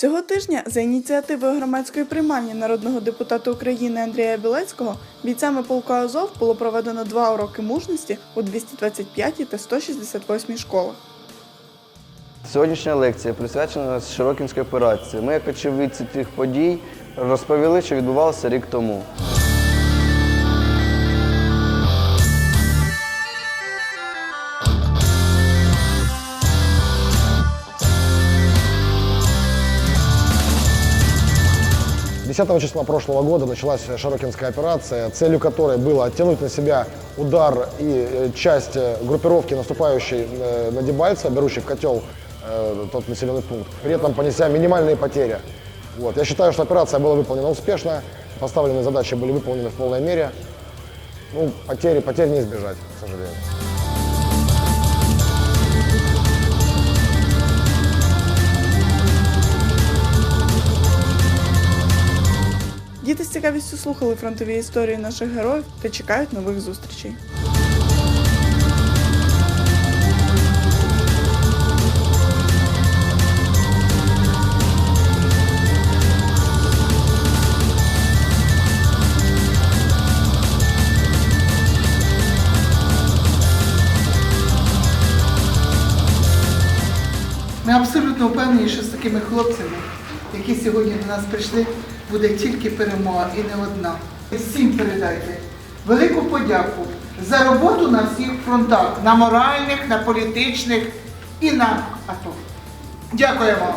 Цього тижня за ініціативою громадської приймальні народного депутата України Андрія Білецького бійцями полку Азов було проведено два уроки мужності у 225 та 168 школах. Сьогоднішня лекція присвячена Широкінській операції. Ми, як очевидці тих подій, розповіли, що відбувалося рік тому. Десятого числа прошлого года началась Широкинская операция, целью которой было оттянуть на себя удар и э, часть э, группировки, наступающей э, на Дебальцево, берущей в котел тот населенный пункт, при этом понеся минимальные потери. Вот. Я считаю, что операция была выполнена успешно, поставленные задачи были выполнены в полной мере. Ну, потери, потерь не избежать, к сожалению. Цікавістю слухали фронтові історії наших героїв та чекають нових зустрічей. Ми абсолютно впевнені, що з такими хлопцями, які сьогодні до нас прийшли, буде тільки перемога і не одна. Всім передайте велику подяку за роботу на всіх фронтах, на моральних, на політичних і на АТО. Дякуємо.